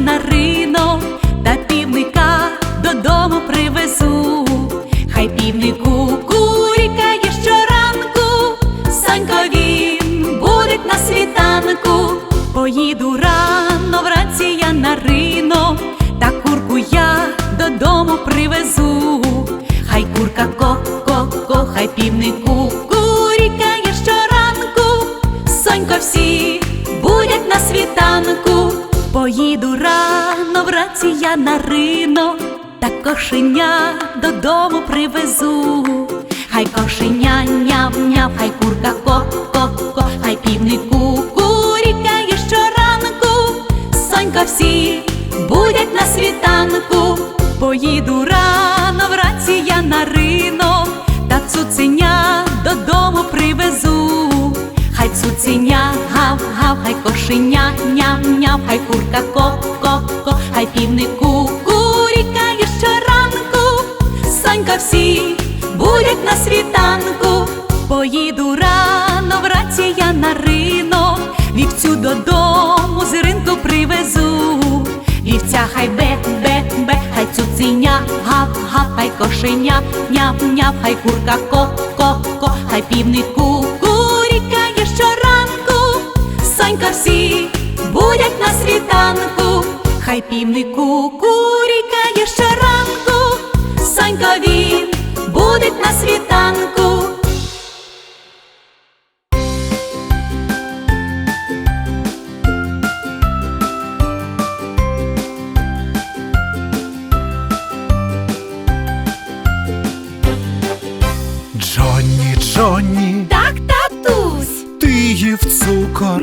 на ринок, та півника додому привезу. Хай півнику курікає щоранку, Сонько він буде на світанку. Поїду рано вранці я на ринок, та курку я додому привезу. Хай курка ко-ко-ко, хай півнику курікає щоранку, Сонько всі будять на світанку. Поїду рано вранці я на ринок, та кошеня додому привезу. Хай кошеня няв-няв, хай курка ко-ко-ко, хай півнику курікає щоранку, Сонька всі будять на світанку. Поїду рано вранці я на ринок, та цуценя додому привезу. Цуценя гав-гав, хай кошеня ням-ням, хай курка ко-ко-ко, хай півнику курікає щоранку, Сонька всі будять на світанку. Поїду рано вранці я на ринок, вівцю додому з ринку привезу. Вівця хай бе-бе-бе, хай цуценя гав-гав, хай кошеня няв-няв, хай курка ко-ко-ко, хай півнику всі. Будять на світанку, хай півнику курікає щоранку, Сонька він буде на світанку. Джонні, Джонні, Так, татусь, ти їв цукор,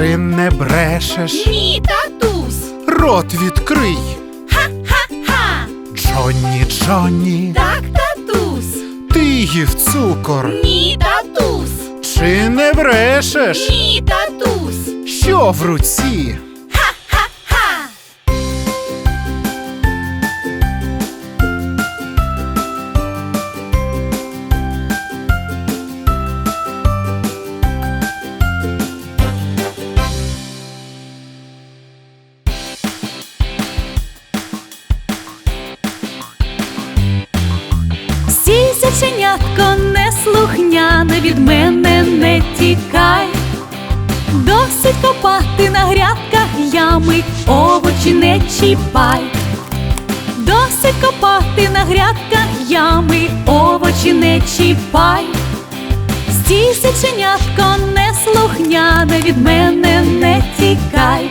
Чи не брешеш? ні, татусь, Рот відкрий. ха-ха-ха. Джонні, Джонні, Так, татусь, ти їв цукор, ні, татусь, чи не брешеш? ні, татусь, Що в руці? Від мене не тікай. Досить копати на грядках ями, овочі не чіпай. Досить копати на грядках ями, овочі не чіпай. Стій, зайченятко, неслухняне, від мене не тікай.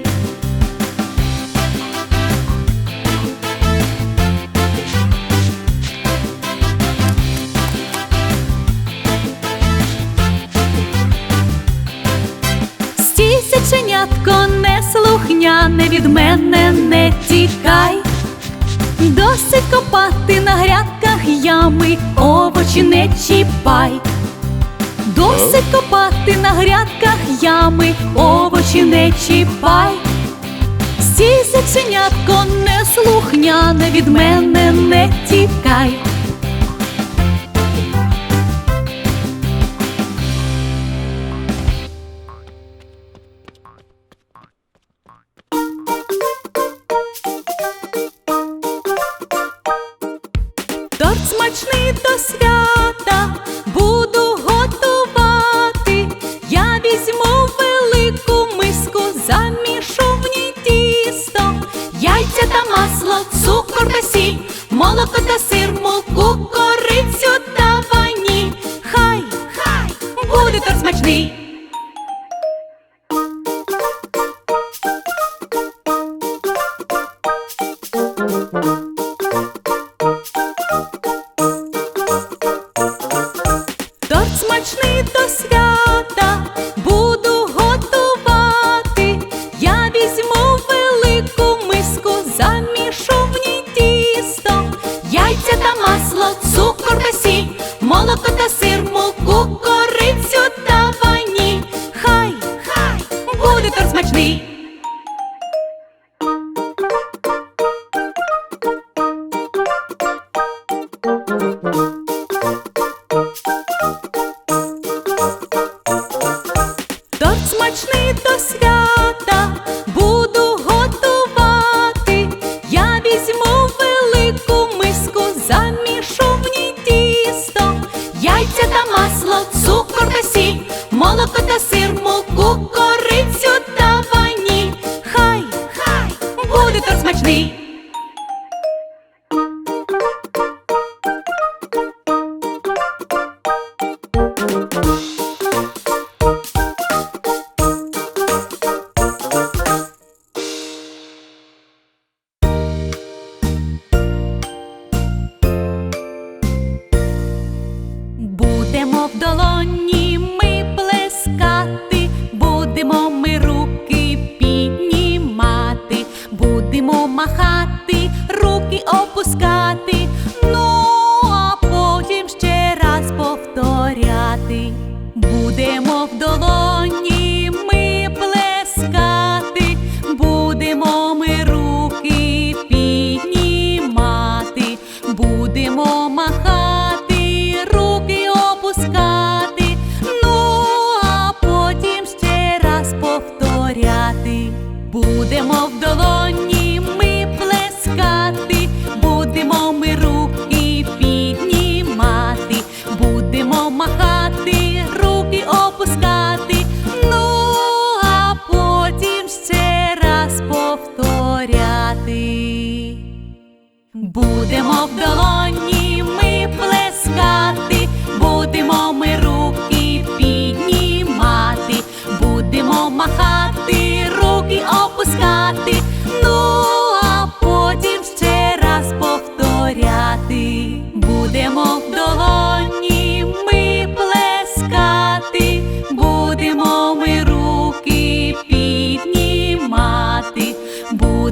Сеченятко, неслухняне, від мене не тікай. Досить копати на грядках ями, овочі не чіпай. Досить копати на грядках ями, овочі не чіпай. Стій, зайченятко, неслухняне, від мене не тікай. 你。Будемо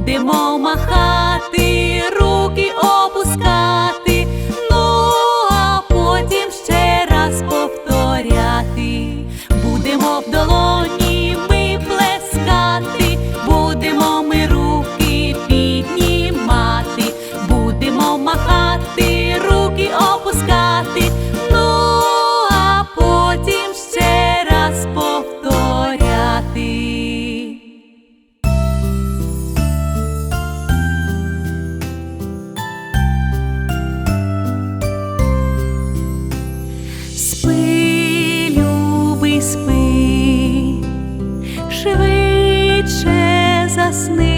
be more швидше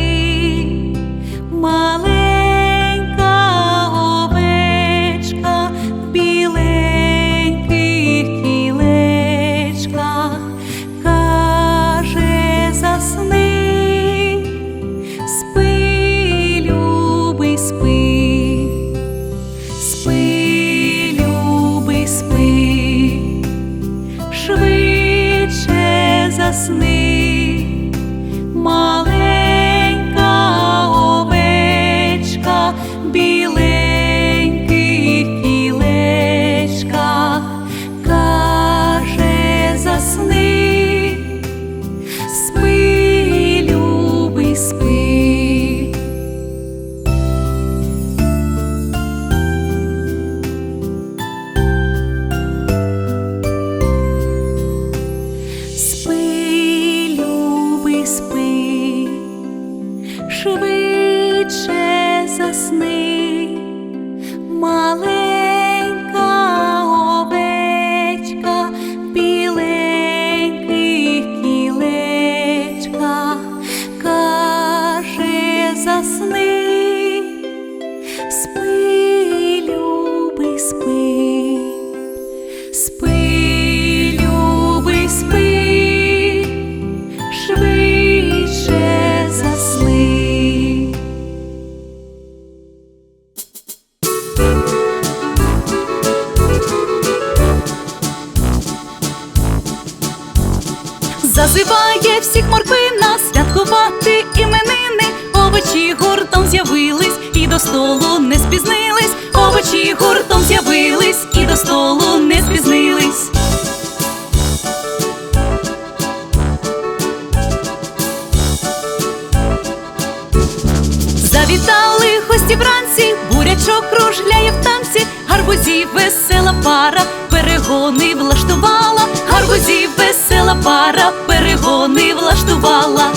гарбузів весела пара, перегони влаштувала, гарбузів весела пара, перегони влаштувала.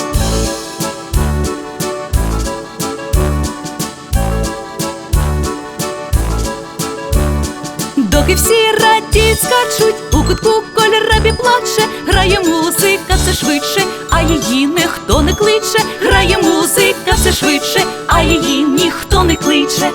Доки всі радіють, скачуть, у кутку кольорабі плаче, грає музика все швидше, а її ніхто не кличе, грає музика все швидше, а її ніхто не кличе.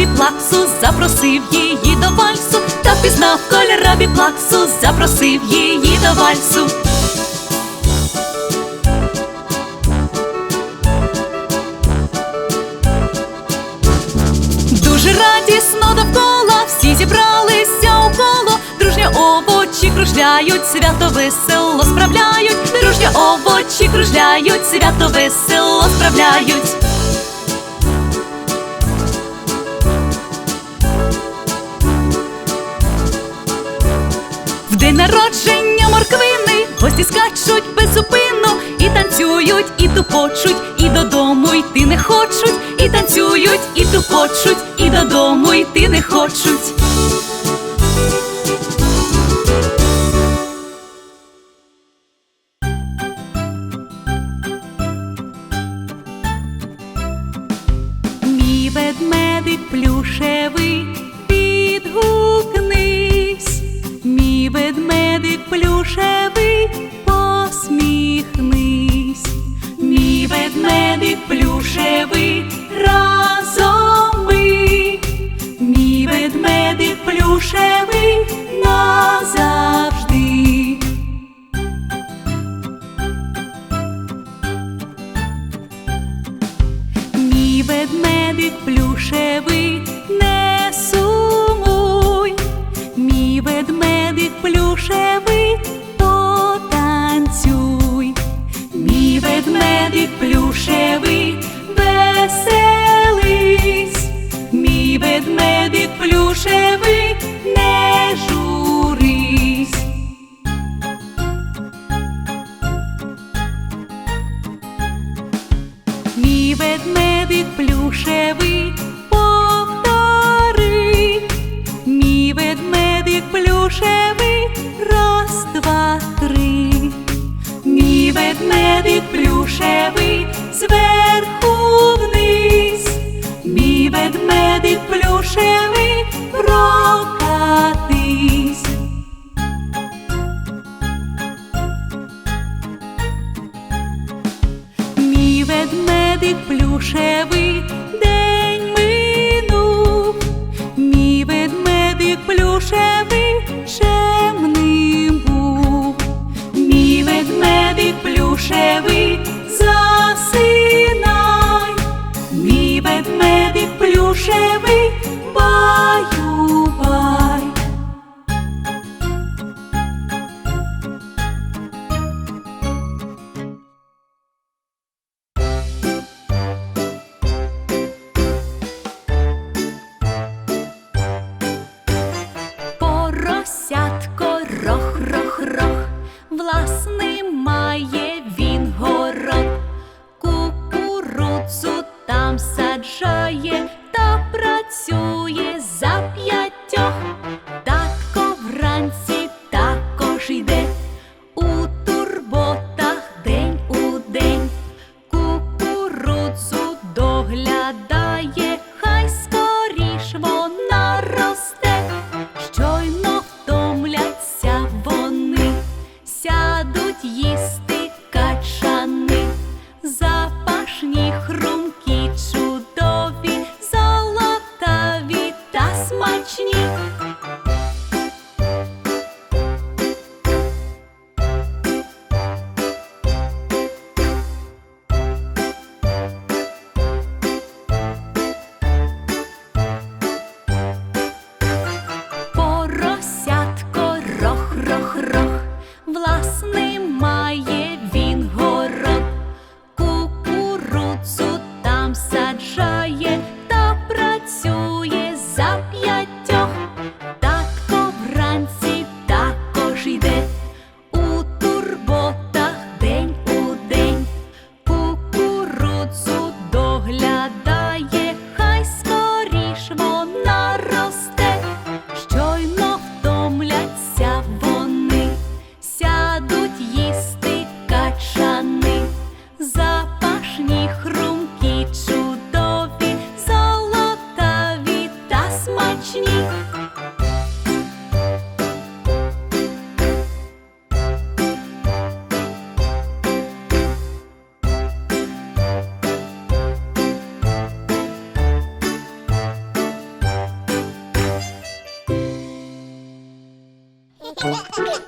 Кольорабі плаксу, запросив її до вальсу, та пізнав кольорабі плаксу, запросив її до вальсу. Дуже радісно довкола, всі зібралися у коло, дружня овочі кружляють, свято весело справляють, дружня овочі кружляють, свято весело справляють. День народження морквини. Гості скачуть без і танцюють, і тупочуть, і додому йти не хочуть, і танцюють, і тупочуть, і додому йти не хочуть. Плюшевий, посміхнись, мій ведмедик плюшевий, разом ми, мій ведмедик плюшевий назавжди. Мій ведмедик плюшевий, не сумуй, мій ведмедик плюшевий, ведмедик плюшевий,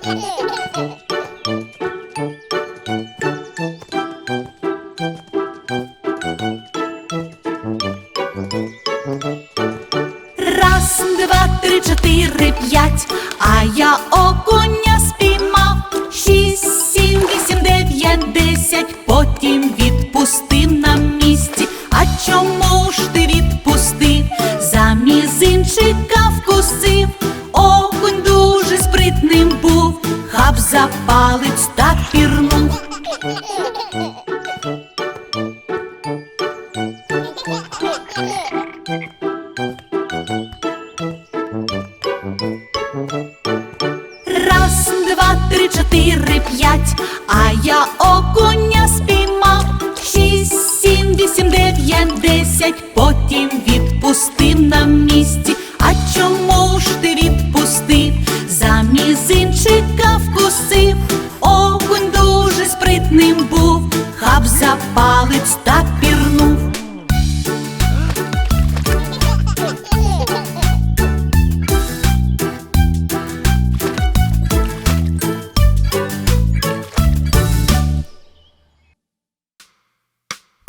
Ooh.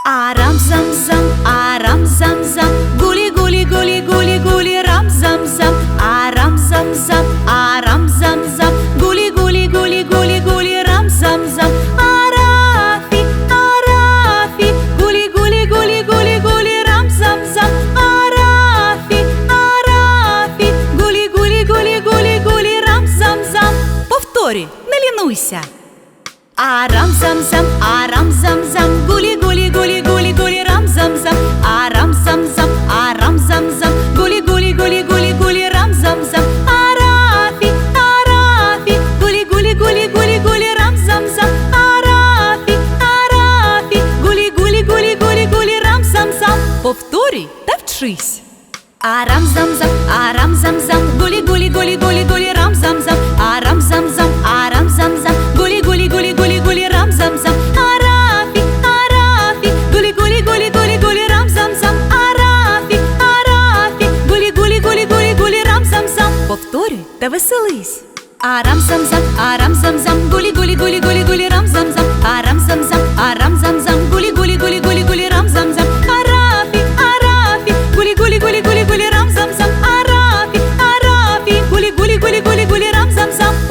Арам-зам-зам, арам-зам-зам, гули-гули-гули-гули-гули, рам-зам-зам, арам-зам-зам, арам-зам-зам, гули-гули-гули-гули-гули, рам-зам-зам. Арафи, арафи, гули-гули-гули-гули-гули, рам-зам-зам, арафи, арафи, гули-гули-гули-гули-гули, рам-зам-зам. Повтори, не лінуйся. Арам-зам-зам, தாரம்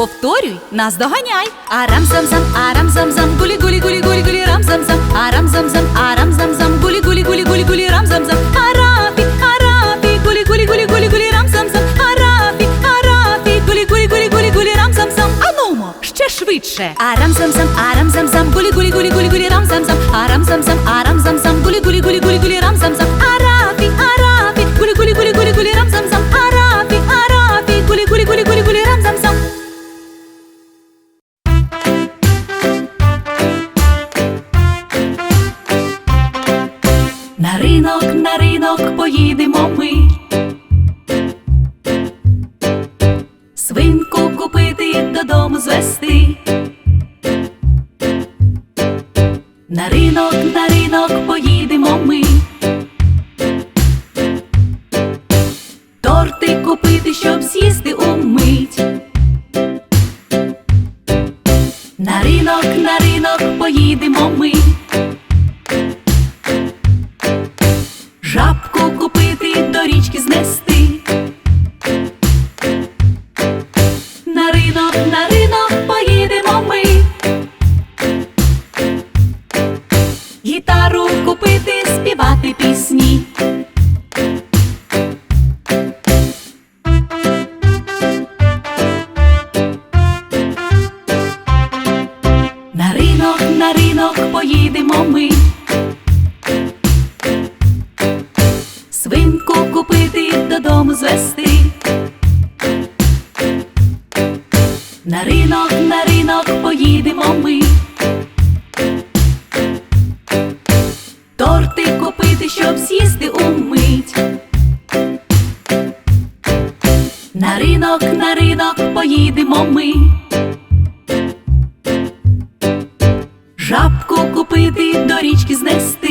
Повторюй, нас доганяй. Арам зам зам, арам зам зам, гулі гулі гулі гулі гулі рам зам зам, арам зам зам, арам зам зам, гулі гулі гулі гулі гулі рам зам зам. Арапі, арапі, гулі гулі гулі гулі гулі рам зам зам. Арапі, арапі, гулі гулі гулі гулі гулі рам зам зам. Анумо, ще швидше. Арам зам зам, арам зам зам, гулі гулі гулі гулі гулі рам зам зам, арам зам зам, арам зам зам, гулі гулі гулі гулі гулі рам зам зам. Арам Купити до річки знести.